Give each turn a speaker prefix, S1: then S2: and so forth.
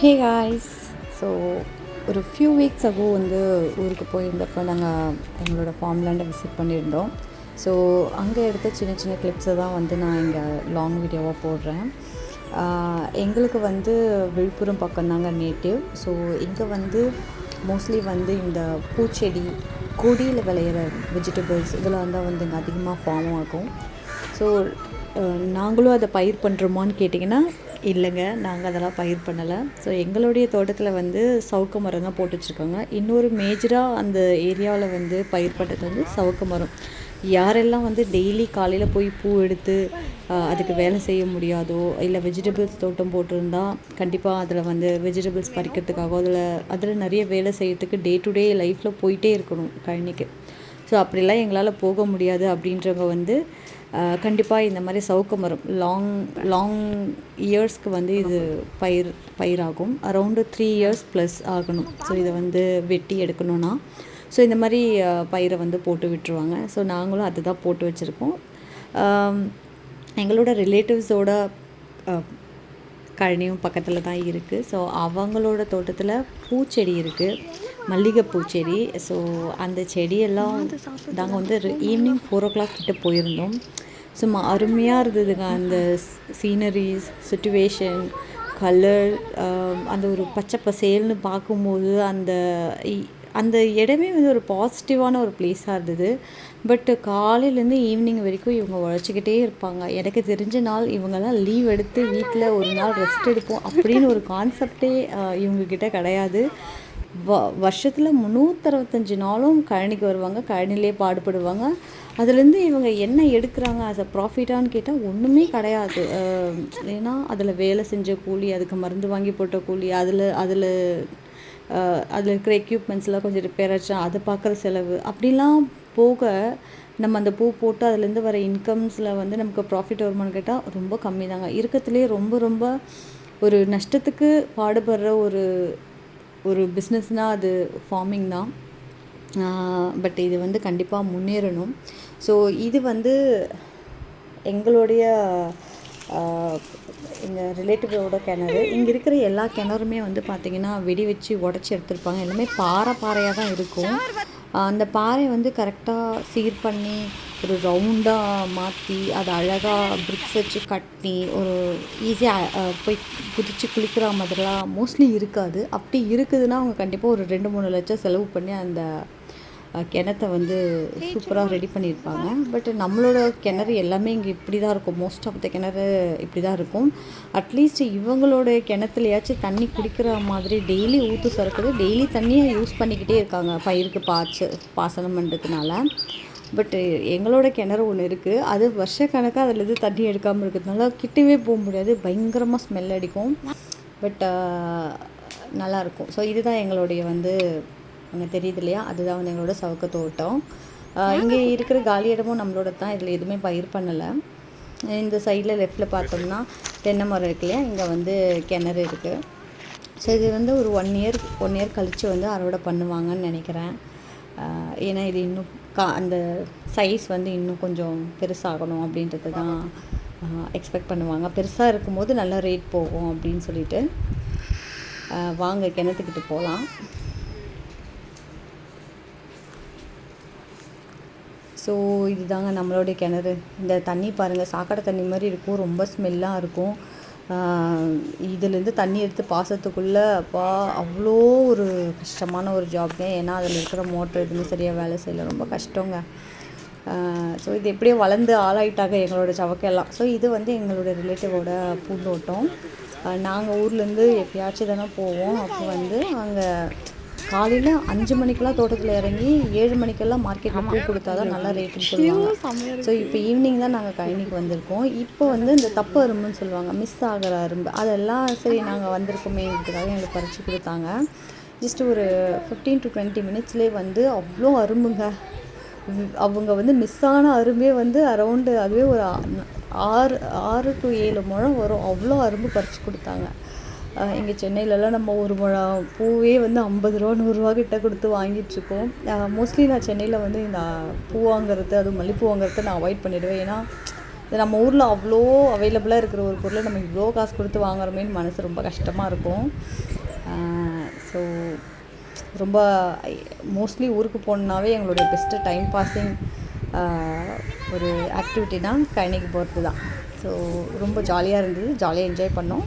S1: ஹே guys so ஒரு few weeks ago வந்து ஊருக்கு போயிருந்தப்போ நாங்கள் எங்களோட ஃபார்ம்லேண்டை விசிட் பண்ணியிருந்தோம். ஸோ அங்கே எடுத்த சின்ன சின்ன கிளிப்ஸை தான் வந்து நான் இங்கே லாங் வீடியோவாக போடுறேன். எங்களுக்கு வந்து விழுப்புரம் பக்கம் தாங்க நேட்டிவ் ஸோ இங்கே வந்து மோஸ்ட்லி வந்து இந்த பூச்செடி கொடியில் விளையிற வெஜிடபிள்ஸ் இதெல்லாம் தான் வந்து இங்கே அதிகமாக ஃபார்ம் ஆகும். ஸோ நாங்களும் அதை பயிர் பண்ணுறோமான்னு கேட்டிங்கன்னா இல்லைங்க நாங்கள் அதெல்லாம் பயிர் பண்ணலை. ஸோ எங்களுடைய தோட்டத்தில் வந்து சவுக்கு மரம் தான் போட்டு வச்சுருக்காங்க. இன்னொரு மேஜராக அந்த ஏரியாவில் வந்து பயிர் பண்ணுறது வந்து சவுக்கு மரம். யாரெல்லாம் வந்து டெய்லி காலையில் போய் பூ எடுத்து அதுக்கு வேலை செய்ய முடியாதோ இல்லை வெஜிடபிள்ஸ் தோட்டம் போட்டிருந்தா கண்டிப்பாக அதில் வந்து வெஜிடபிள்ஸ் பறிக்கிறதுக்காக அதில் அதில் நிறைய வேலை செய்யறதுக்கு டே டு டே லைஃப்பில் போயிட்டே இருக்கணும் கழனிக்கு. ஸோ அப்படிலாம் எங்களால் போக முடியாது அப்படின்றவங்க வந்து கண்டிப்பாக இந்த மாதிரி சவுக்கு மரம் லாங் லாங் இயர்ஸ்க்கு வந்து இது பயிர் பயிராகும். அரௌண்டு த்ரீ இயர்ஸ் ப்ளஸ் ஆகணும். ஸோ இதை வந்து வெட்டி எடுக்கணும்னா. ஸோ இந்த மாதிரி பயிரை வந்து போட்டு விட்டுருவாங்க. ஸோ நாங்களும் அதுதான் போட்டு வச்சுருக்கோம். எங்களோட ரிலேட்டிவ்ஸோட கழனியும் பக்கத்தில் தான் இருக்குது ஸோ அவங்களோட தோட்டத்தில் பூச்செடி இருக்குது மல்லிகைப்பூ செடி. ஸோ அந்த செடியெல்லாம் நாங்கள் வந்து ஈவினிங் ஃபோர் ஓ கிளாக் கிட்ட போயிருந்தோம். சும்மா அருமையாக இருந்ததுங்க. அந்த சீனரிஸ் சுச்சுவேஷன் கலர் அந்த ஒரு பச்சை பசேல்னு பார்க்கும்போது அந்த அந்த இடமே வந்து ஒரு பாசிட்டிவான ஒரு பிளேஸாக இருந்தது. பட் காலையிலேருந்து ஈவினிங் வரைக்கும் இவங்க உழைச்சிக்கிட்டே இருப்பாங்க. எனக்கு தெரிஞ்ச நாள் இவங்கெல்லாம் லீவ் எடுத்து வீட்டில் ஒரு நாள் ரெஸ்ட் எடுப்போம். அப்படின்னு ஒரு கான்செப்டே இவங்கக்கிட்ட கிடையாது. வ வருஷத்தில் முந்நூற்றறுபத்தஞ்சு நாளும் கழனிக்கு வருவாங்க. கழனிலே பாடுபடுவாங்க. அதுலேருந்து இவங்க என்ன எடுக்கிறாங்க? ஆஸ் அ ப்ராஃபிட்டான்னு கேட்டால் ஒன்றுமே கிடையாது. ஏன்னா அதில் வேலை செஞ்ச கூலி அதுக்கு மருந்து வாங்கி போட்ட கூலி அதில் அதில் அதில் இருக்கிற எக்யூப்மெண்ட்ஸ்லாம் கொஞ்சம் ரிப்பேர் ஆச்சா அதை பார்க்குற செலவு. அப்படிலாம் போக நம்ம அந்த பூ போட்டு அதுலேருந்து வர இன்கம்ஸில் வந்து நமக்கு ப்ராஃபிட் வருமான்னு கேட்டால் ரொம்ப கம்மி தாங்க இருக்கத்துலேயே ரொம்ப ரொம்ப ஒரு நஷ்டத்துக்கு பாடுபடுற ஒரு ஒரு பிஸ்னஸ்னால் அது ஃபார்மிங் தான். பட் இது வந்து கண்டிப்பாக முன்னேறணும். ஸோ இது வந்து எங்களுடைய எங்கள் ரிலேட்டிவோட கிணறு. இங்கே இருக்கிற எல்லா கிணறுமே வந்து பார்த்திங்கன்னா வெடி வச்சு உடச்சி எடுத்திருப்பாங்க. எல்லாமே பாறை பாறையாக தான் இருக்கும். அந்த பாறை வந்து கரெக்டாக சீர் பண்ணி ஒரு ரவுண்டாக மாற்றி அதை அழகாக பிரிக்ஸ் வச்சு கட்டி ஒரு ஈஸியாக போய் குதித்து குளிக்கிற மாதிரிலாம் மோஸ்ட்லி இருக்காது. அப்படி இருக்குதுன்னா அவங்க கண்டிப்பாக ஒரு ரெண்டு மூணு லட்சம் செலவு பண்ணி அந்த கிணத்தை வந்து சூப்பராக ரெடி பண்ணியிருப்பாங்க. பட் நம்மளோட கிணறு எல்லாமே இங்கே இப்படி தான் இருக்கும். மோஸ்ட் ஆஃப் த கிணறு இப்படி தான் இருக்கும் அட்லீஸ்ட் இவங்களோட கிணத்துலையாச்சும் தண்ணி குடிக்கிற மாதிரி டெய்லி ஊற்று சுரக்குது டெய்லி தண்ணியை யூஸ் பண்ணிக்கிட்டே இருக்காங்க. பயிருக்கு பாய்ச்சு பாசனம் பண்ணுறதுனால பட் eh, எங்களோட கிணறு ஒன்று இருக்குது அது வருஷக்கணக்காக அதுலேருந்து தண்ணி எடுக்காமல் இருக்கிறதுனால கிட்டவே போக முடியாது. பயங்கரமாக ஸ்மெல் அடிக்கும். பட் நல்லாயிருக்கும் ஸோ இதுதான் எங்களுடைய வந்து அங்கே தெரியுது இல்லையா? அதுதான் வந்து எங்களோட சவுக்க தோட்டம். இங்கே இருக்கிற காலி இடமும் நம்மளோட தான் இதில் எதுவுமே பயிர் பண்ணலை. இந்த சைடில் லெஃப்டில் பார்த்தோம்னா தென்னை மரம் இருக்கு இல்லையா? இங்கே வந்து கிணறு இருக்குது ஸோ இது வந்து ஒரு ஒன் இயர் ஒன் இயர் கழித்து வந்து அறுவடை பண்ணுவாங்கன்னு நினைக்கிறேன். ஏன்னா இது இன்னும் கா அந்த சைஸ் வந்து இன்னும் கொஞ்சம் பெருசாகணும் அப்படின்றது தான் எக்ஸ்பெக்ட் பண்ணுவாங்க. பெருசாக இருக்கும்போது நல்ல ரேட் போகும் அப்படின்னு சொல்லிட்டு வாங்க கிணத்துக்கிட்டு போகலாம் ஸோ இதுதாங்க நம்மளுடைய கிணறு. இந்த தண்ணி பாருங்கள் சாக்கடை தண்ணி மாதிரி இருக்கும். ரொம்ப ஸ்மெல்லாக இருக்கும். இதுலேருந்து தண்ணி எடுத்து பாசத்துக்குள்ளே அப்பா அவ்வளோ ஒரு கஷ்டமான ஒரு ஜாப்ங்க ஏன்னா அதில் இருக்கிற மோட்டர் எதுவுமே சரியாக வேலை செய்யல. ரொம்ப கஷ்டங்க. ஸோ இது எப்படியோ வளர்ந்து ஆளாயிட்டாங்க எங்களோட சவக்கெல்லாம். ஸோ இது வந்து எங்களோட ரிலேட்டிவோட பூந்தோட்டம். நாங்கள் ஊர்லேருந்து எப்பயாச்சும் தானே போவோம். அப்போ வந்து அங்கே காலையில் அஞ்சு மணிக்கெல்லாம் தோட்டத்தில் இறங்கி ஏழு மணிக்கெல்லாம் மார்க்கெட்டில் பூ கொடுத்தா தான் நல்லா ரேட்டுன்னு சொல்லுவாங்க. ஸோ இப்போ ஈவினிங் தான் நாங்கள் கழனிக்கு வந்திருக்கோம். இப்போ வந்து இந்த தப்பு அரும்புன்னு சொல்லுவாங்க. மிஸ் ஆகிற அரும்பு. அதெல்லாம் சரி நாங்கள் வந்திருக்கோமேன்றதுக்காக எங்களுக்கு பறித்து கொடுத்தாங்க. ஜஸ்ட் ஒரு ஃபிஃப்டீன் டு டுவெண்ட்டி மினிட்ஸ்லேயே வந்து அவ்வளோ அரும்புங்க. அவங்க வந்து மிஸ் ஆன அரும்பே வந்து அரௌண்டு அதுவே ஒரு ஆறு ஆறு டு ஏழு முழம் வரும். அவ்வளோ அரும்பு பறித்து கொடுத்தாங்க. இங்கே சென்னையிலலாம் நம்ம ஒரு முழம் பூவே வந்து ஐம்பது ரூபா நூறுரூவா கிட்ட கொடுத்து வாங்கிட்டுருக்கோம். மோஸ்ட்லி நான் சென்னையில் வந்து இந்த பூ வாங்குறது அதுவும் மல்லிகைப்பூ வாங்குறது நான் அவாய்ட் பண்ணிடுவேன். ஏன்னா இது நம்ம ஊரில் அவ்வளோ அவைலபிளாக இருக்கிற ஒரு பொருளை நம்ம இவ்வளோ காசு கொடுத்து வாங்குறோமேன்னு மனசு ரொம்ப கஷ்டமாக இருக்கும். ஸோ ரொம்ப மோஸ்ட்லி ஊருக்கு போகணுன்னாவே எங்களுடைய பெஸ்ட்டு டைம் பாஸிங் ஒரு ஆக்டிவிட்டினா கழனிக்கு போகிறது தான் ஸோ ரொம்ப ஜாலியாக இருந்தது ஜாலியாக என்ஜாய் பண்ணோம்.